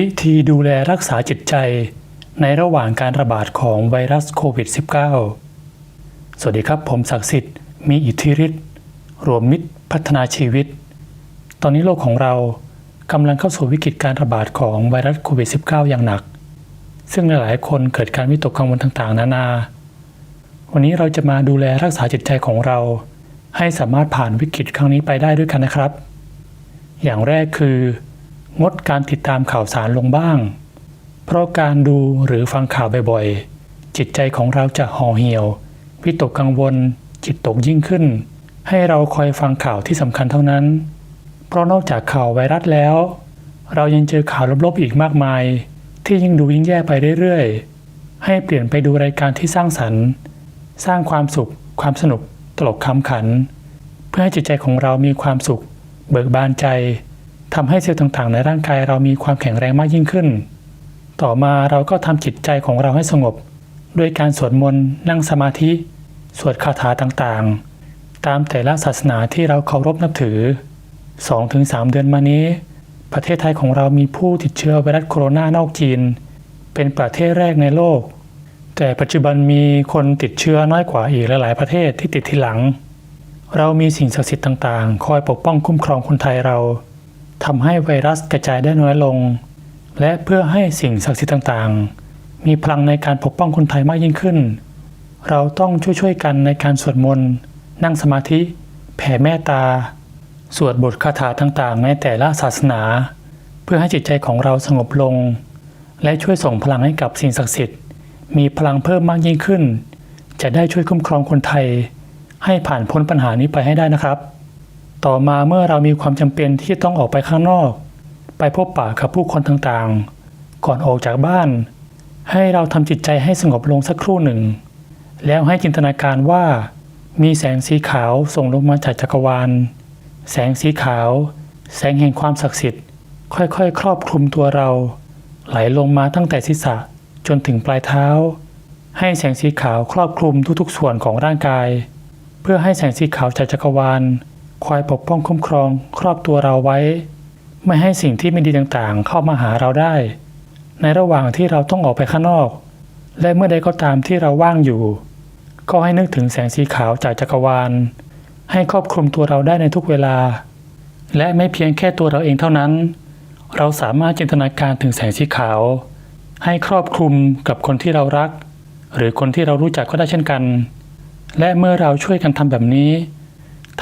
วิธีดูแลรักษาจิตใจ ในระหว่างการระบาดของไวรัสโควิด -19 สวัสดีครับ ผมศักดิ์สิทธิ์ มีอิทธิฤทธิ์รวมมิตรพัฒนาชีวิต ตอนนี้โลกของเรากำลังเข้าสู่วิกฤตการระบาดของไวรัสโควิด -19 อย่างหนัก ซึ่งหลายๆคนเกิดการวิตกกังวลต่างๆ นานา วันนี้เราจะมาดูแลรักษาจิตใจของเรา ให้สามารถผ่านวิกฤตครั้งนี้ไปได้ด้วยกันนะครับ อย่างแรกคือ งดการติดตามข่าวสารลงบ้าง เพราะการดูหรือฟังข่าวบ่อยๆ จิตใจของเราจะห่อเหี่ยว วิตกกังวล จิตตกยิ่งขึ้น ให้เราคอยฟังข่าวที่สำคัญเท่านั้น เพราะนอกจากข่าวไวรัสแล้ว เรายังเจอข่าวลบๆอีกมากมาย ที่ยิ่งดูยิ่งแย่ไปเรื่อยๆ ให้เปลี่ยนไปดูรายการที่สร้างสรรค์ สร้างความสุข ความสนุก ตลกคำขัน เพื่อให้จิตใจของเรามีความสุข เบิกบานใจ ทำให้เซลล์ต่างๆ ในร่างกายเรามีความแข็งแรงมากยิ่งขึ้น ต่อมาเราก็ทำจิตใจของเราให้สงบ ด้วยการสวดมนต์นั่งสมาธิ สวดคาถาต่างๆ ตามแต่ละศาสนาที่เราเคารพนับถือ 2-3 เดือนมานี้ ประเทศไทยของเรามีผู้ติดเชื้อไวรัสโคโรนานอกจีน เป็นประเทศแรกในโลก แต่ปัจจุบันมีคนติดเชื้อน้อยกว่าอีกหลายๆประเทศที่ติดทีหลัง เรามีสิ่งศักดิ์สิทธิ์ต่างๆ คอยปกป้องคุ้มครองคนไทยเรา ทำให้ไวรัสกระจายได้น้อยลง และเพื่อให้สิ่งศักดิ์สิทธิ์ต่างๆ มีพลังในการปกป้องคนไทยมากยิ่งขึ้น เราต้องช่วยๆกันในการสวดมนต์ นั่งสมาธิ แผ่เมตตา สวดบทคาถาต่างๆ ในแต่ละศาสนา เพื่อให้จิตใจของเราสงบลง และช่วยส่งพลังให้กับสิ่งศักดิ์สิทธิ์ มีพลังเพิ่มมากยิ่งขึ้น จะได้ช่วยคุ้มครองคนไทย ให้ผ่านพ้นปัญหานี้ไปให้ได้นะครับ ต่อมาเมื่อเรามีความจำเป็นที่ต้องออกไปข้างนอก ไปพบปะกับผู้คนต่างๆ ก่อนออกจากบ้าน ให้เราทำจิตใจให้สงบลงสักครู่หนึ่ง แล้วให้จินตนาการว่า มีแสงสีขาวส่งลงมาจากจักรวาล แสงสีขาว แสงแห่งความศักดิ์สิทธิ์ ค่อยๆ ครอบคลุมตัวเรา ไหลลงมาตั้งแต่ศีรษะจนถึงปลายเท้า ให้แสงสีขาวครอบคลุมทุกๆ ส่วนของร่างกาย เพื่อให้แสงสีขาวจากจักรวาล คอยปกป้องคุ้มครอง ครอบตัวเราไว้ ไม่ให้สิ่งที่ไม่ดีต่างๆ เข้ามาหาเราได้ ในระหว่างที่เราต้องออกไปข้างนอก และเมื่อใดก็ตามที่เราว่างอยู่ ก็ให้นึกถึงแสงสีขาวจากจักรวาล ให้ครอบคลุมตัวเราได้ในทุกเวลา และไม่เพียงแค่ตัวเราเองเท่านั้น เราสามารถจินตนาการถึงแสงสีขาว ให้ครอบคลุมกับคนที่เรารัก หรือคนที่เรารู้จักก็ได้เช่นกัน และเมื่อเราช่วยกันทำแบบนี้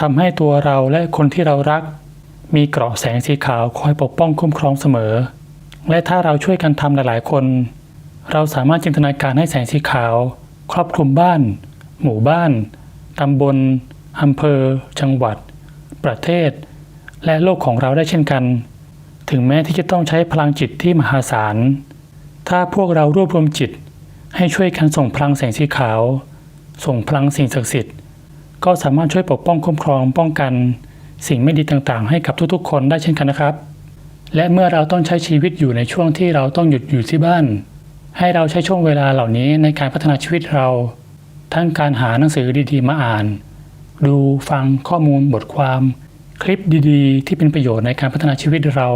ทำให้ตัวเราและคนที่เรารัก มีเกราะแสงสีขาวคอยปกป้องคุ้มครองเสมอ และถ้าเราช่วยกันทำหลาย ๆ คน เราสามารถจินตนาการให้แสงสีขาว ครอบคลุมบ้าน หมู่บ้าน ตำบลอำเภอ จังหวัด ประเทศ และโลกของเราได้เช่นกัน ถึงแม้ที่จะต้องใช้พลังจิตที่มหาศาล ถ้าพวกเรารวบรวมจิต ให้ช่วยกันส่งพลังแสงสีขาว ส่งพลังสิ่งศักดิ์สิทธิ์ ก็สามารถช่วยปกป้องคุ้มครองป้องกันสิ่งไม่ดีต่างๆ ให้กับทุกๆ คนได้เช่นกันนะครับ และเมื่อเราต้องใช้ชีวิตอยู่ในช่วงที่เราต้องหยุดอยู่ที่บ้าน ให้เราใช้ช่วงเวลาเหล่านี้ในการพัฒนาชีวิตเรา ทั้งการหาหนังสือดีๆ มาอ่าน ดูฟังข้อมูลบทความ คลิปดีๆ ที่เป็นประโยชน์ในการพัฒนาชีวิตเรา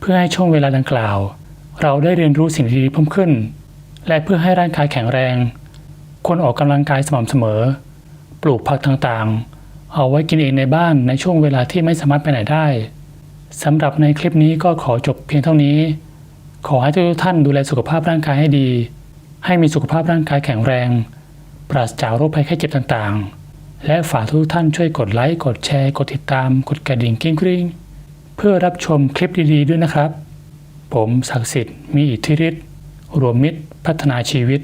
เพื่อให้ช่วงเวลาดังกล่าว เราได้เรียนรู้สิ่งดีๆเพิ่มขึ้น และเพื่อให้ร่างกายแข็งแรงควรออกกำลังกายสม่ำเสมอ ปลูกผักต่างๆ เอาไว้กินเองในบ้านในช่วงเวลาที่ไม่สามารถไปไหนได้สำหรับในคลิปนี้ก็ขอจบเพียงเท่านี้ ขอให้ทุกท่านดูแลสุขภาพร่างกายให้ดี ให้มีสุขภาพร่างกายแข็งแรง ปราศจากโรคภัยไข้เจ็บต่างๆ และฝากทุกท่านช่วยกดไลค์ กดแชร์ กดติดตาม กดกระดิ่งกิ้งกริ้งเพื่อรับชมคลิปดีๆด้วยนะครับ ผมศักดิ์สิทธิ์มีอิทธิฤทธิ์รวมมิตรพัฒนาชีวิต